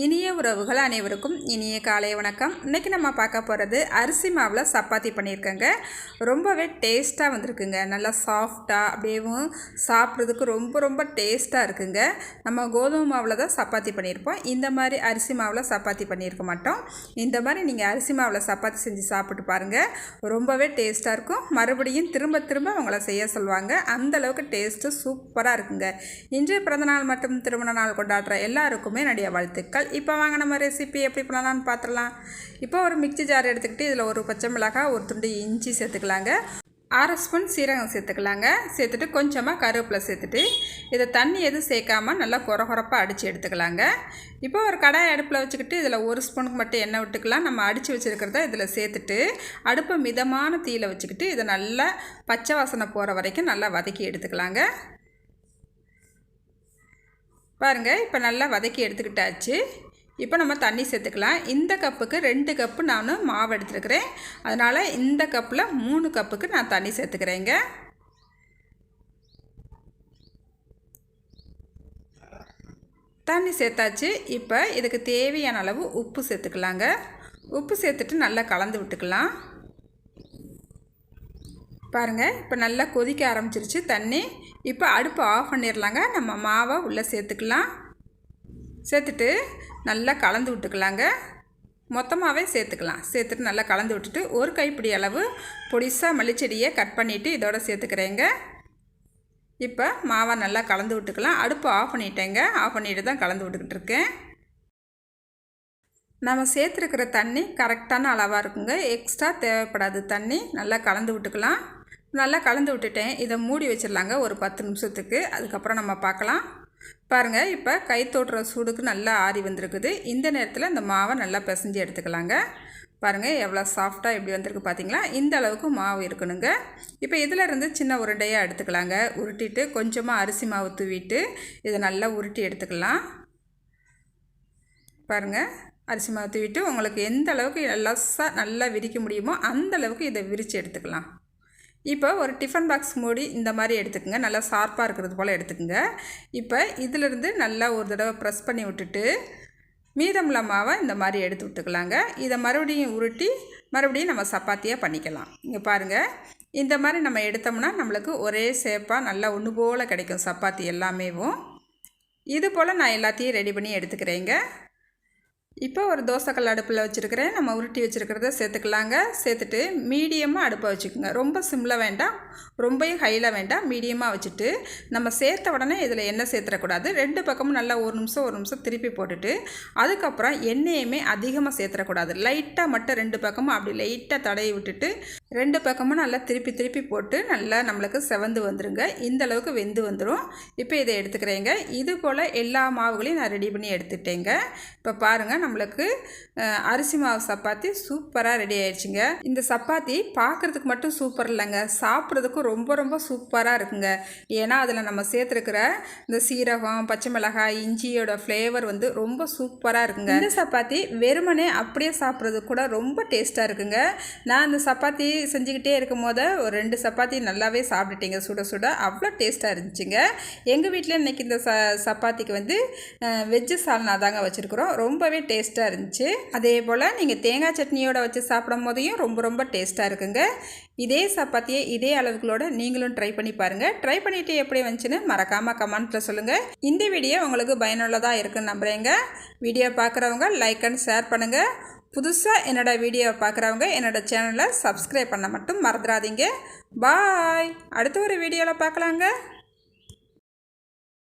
இனிய உறவுகள் அனைவருக்கும் இனிய காலை வணக்கம். இன்றைக்கி நம்ம பார்க்க போகிறது அரிசி மாவில் சப்பாத்தி பண்ணியிருக்கேங்க. ரொம்பவே டேஸ்ட்டாக வந்திருக்குங்க. நல்லா சாஃப்டாக அப்படியேவும் சாப்பிட்றதுக்கு ரொம்ப ரொம்ப டேஸ்ட்டாக இருக்குங்க. நம்ம கோதுமை மாவில் தான் சப்பாத்தி பண்ணியிருப்போம். இந்த மாதிரி அரிசி மாவில் சப்பாத்தி பண்ணியிருக்க மாட்டோம். இந்த மாதிரி நீங்கள் அரிசி மாவில் சப்பாத்தி செஞ்சு சாப்பிட்டு பாருங்கள் ரொம்பவே டேஸ்ட்டாக இருக்கும். மறுபடியும் திரும்ப திரும்ப அவங்கள செய்ய சொல்லுவாங்க. அந்தளவுக்கு டேஸ்ட்டு சூப்பராக இருக்குங்க. இன்றைய பிறந்தநாள் மற்றும் திருமண நாள் கொண்டாடுற எல்லாருக்குமே என்னுடைய வாழ்த்துக்கள். இப்போ வாங்க நம்ம ரெசிபி எப்படி பண்ணலாம்னு பார்த்துடலாம். இப்போ ஒரு மிக்சி ஜார் எடுத்துக்கிட்டு இதில் ஒரு பச்சை மிளகாய் ஒரு துண்டு இஞ்சி சேர்த்துக்கலாங்க. அரை ஸ்பூன் சீரகம் சேர்த்துக்கலாங்க. சேர்த்துட்டு கொஞ்சமாக கருவேப்பிலை சேர்த்துட்டு இதை தண்ணி எதுவும் சேர்க்காமல் நல்லா குற குறப்பாக அடித்து எடுத்துக்கலாங்க. இப்போ ஒரு கடாய் அடுப்பில் வச்சுக்கிட்டு இதில் ஒரு ஸ்பூனுக்கு மட்டும் எண்ணெய் விட்டுக்கலாம். நம்ம அடித்து வச்சுருக்கிறத இதில் சேர்த்துட்டு அடுப்பை மிதமான தீயில் வச்சுக்கிட்டு இதை நல்லா பச்சை வாசனை போகிற வரைக்கும் நல்லா வதக்கி எடுத்துக்கலாங்க. பாருங்கள் இப்போ நல்லா வதக்கி எடுத்துக்கிட்டாச்சு. இப்போ நம்ம தண்ணி சேர்த்துக்கலாம். இந்த கப்புக்கு ரெண்டு கப்பு நான் மாவு எடுத்துருக்கிறேன். அதனால் இந்த கப்பில் மூணு கப்புக்கு நான் தண்ணி சேர்த்துக்கிறேங்க. தண்ணி சேர்த்தாச்சு. இப்போ இதுக்கு தேவையான அளவு உப்பு சேர்த்துக்கலாங்க. உப்பு சேர்த்துட்டு நல்லா கலந்து விட்டுக்கலாம். பாருங்கள் இப்போ நல்லா கொதிக்க ஆரம்பிச்சிருச்சு. தண்ணி இப்போ அடுப்பை ஆஃப் பண்ணிடலாங்க நம்ம மாவை உள்ளே சேர்த்துக்கலாம். சேர்த்துட்டு நல்லா கலந்து விட்டுக்கலாங்க. மொத்தமாகவே சேர்த்துக்கலாம். சேர்த்துட்டு நல்லா கலந்து விட்டுட்டு ஒரு கைப்பிடி அளவு பொடிசாக மல்லிச்செடியை கட் பண்ணிவிட்டு இதோட சேர்த்துக்கிறேங்க. இப்போ மாவை நல்லா கலந்து விட்டுக்கலாம். அடுப்பு ஆஃப் பண்ணிட்டேங்க. ஆஃப் பண்ணிட்டு தான் கலந்து விட்டுக்கிட்டு இருக்கேன். நம்ம சேர்த்துருக்கிற தண்ணி கரெக்டான அளவாக இருக்குங்க. எக்ஸ்ட்ரா தேவைப்படாது தண்ணி. நல்லா கலந்து விட்டுக்கலாம். நல்லா கலந்து விட்டுட்டேன். இதை மூடி வச்சிடலாங்க ஒரு பத்து நிமிஷத்துக்கு. அதுக்கப்புறம் நம்ம பார்க்கலாம். பாருங்கள் இப்போ கை தோட்டுற சூடுக்கு நல்லா ஆறி வந்திருக்குது. இந்த நேரத்தில் இந்த மாவை நல்லா பிசைஞ்சு எடுத்துக்கலாங்க. பாருங்கள் எவ்வளோ சாஃப்டாக எப்படி வந்திருக்கு பார்த்தீங்களா இந்த அளவுக்கு மாவு இருக்கணுங்க. இப்போ இதில் இருந்து சின்ன உருண்டையாக எடுத்துக்கலாங்க. உருட்டிட்டு கொஞ்சமாக அரிசி மாவு தூவிட்டு இதை நல்லா உருட்டி எடுத்துக்கலாம். பாருங்கள் அரிசி மாவு தூவிட்டு உங்களுக்கு எந்த அளவுக்கு லஸ்ஸாக நல்லா விரிக்க முடியுமோ அந்த அளவுக்கு இதை விரித்து எடுத்துக்கலாம். இப்போ ஒரு டிஃபன் பாக்ஸ் மூடி இந்த மாதிரி எடுத்துக்கோங்க. நல்லா ஷார்ப்பாக இருக்கிறது போல் எடுத்துக்கோங்க. இப்போ இதிலிருந்து நல்லா ஒரு தடவை ப்ரெஸ் பண்ணி விட்டுட்டு மீதமுள்ள மாவை இந்த மாதிரி எடுத்து விட்டுக்கலாங்க. இதை மறுபடியும் உருட்டி மறுபடியும் நம்ம சப்பாத்தியாக பண்ணிக்கலாம். இங்கே பாருங்கள் இந்த மாதிரி நம்ம எடுத்தோம்னா நம்மளுக்கு ஒரே ஷேப்பாக நல்லா ஒன்று போல் கிடைக்கும் சப்பாத்தி எல்லாமேவும். இது போல் நான் எல்லாத்தையும் ரெடி பண்ணி எடுத்துக்கிறேங்க. இப்போ ஒரு தோசைக்கல் அடுப்பில் வச்சுருக்கிறேன். நம்ம உருட்டி வச்சுருக்கிறத சேர்த்துக்கலாங்க. சேர்த்துட்டு மீடியமாக அடுப்பை வச்சுக்கோங்க. ரொம்ப சிம்மில் வேண்டாம். ரொம்பையும் ஹையில் வேண்டாம். மீடியமாக வச்சுட்டு நம்ம சேர்த்த உடனே இதில் எண்ணெய் சேர்த்துடக்கூடாது. ரெண்டு பக்கமும் நல்லா ஒரு நிமிஷம் ஒரு நிமிஷம் திருப்பி போட்டுட்டு அதுக்கப்புறம் எண்ணெயுமே அதிகமாக சேர்த்துடக்கூடாது. லைட்டாக மட்டும் ரெண்டு பக்கமும் அப்படி லைட்டாக தடவி விட்டுட்டு ரெண்டு பக்கமும் நல்லா திருப்பி திருப்பி போட்டு நல்லா நம்மளுக்கு செவந்து வந்துடுங்க இந்த அளவுக்கு வெந்து வந்துடும் இப்போ இதை எடுத்துக்கிறேங்க. இது போல் எல்லா மாவுகளையும் நான் ரெடி பண்ணி எடுத்துட்டேங்க. இப்போ பாருங்கள் நம்மளுக்கு அரிசி மாவு சப்பாத்தி சூப்பராக ரெடி ஆயிடுச்சுங்க. இந்த சப்பாத்தி பார்க்குறதுக்கு மட்டும் சூப்பர் இல்லைங்க. சாப்பிட்றதுக்கும் ரொம்ப ரொம்ப சூப்பராக இருக்குங்க. ஏன்னா அதில் நம்ம சேர்த்துருக்கிற இந்த சீரகம் பச்சை மிளகாய் இஞ்சியோட ஃப்ளேவர் வந்து ரொம்ப சூப்பராக இருக்குங்க. இந்த சப்பாத்தி வெறுமனே அப்படியே சாப்பிட்றது கூட ரொம்ப டேஸ்ட்டாக இருக்குங்க. நான் இந்த சப்பாத்தி செஞ்சுக்கிட்டே இருக்கும் போது ஒரு ரெண்டு சப்பாத்தி நல்லாவே சாப்பிட்டுட்டீங்க சுட சுட. அவ்வளோ டேஸ்ட்டாக இருந்துச்சுங்க. எங்கள் வீட்டில் இன்றைக்கி இந்த ச சப்பாத்திக்கு வந்து வெஜ்ஜு சால்னா தாங்க வச்சுருக்குறோம். ரொம்பவே டேஸ்ட்டாக இருந்துச்சு. அதே போல் நீங்கள் தேங்காய் சட்னியோடு வச்சு சாப்பிடும் போதையும் ரொம்ப ரொம்ப டேஸ்ட்டாக இருக்குங்க. இதே சப்பாத்தியை இதே அளவுகளோட நீங்களும் ட்ரை பண்ணி பாருங்கள் ட்ரை பண்ணிவிட்டு எப்படி வந்துச்சுன்னு மறக்காமல் கமெண்ட்டில் சொல்லுங்கள் இந்த வீடியோ உங்களுக்கு பயனுள்ளதாக இருக்குன்னு நம்புகிறேங்க வீடியோ பார்க்குறவங்க லைக் அண்ட் ஷேர் பண்ணுங்கள் புதுசாக என்னோடய வீடியோவை பார்க்குறவங்க என்னோடய சேனலை சப்ஸ்கிரைப் பண்ண மட்டும் மறந்துடாதீங்க. பாய் அடுத்த ஒரு வீடியோவில் பார்க்கலாங்க.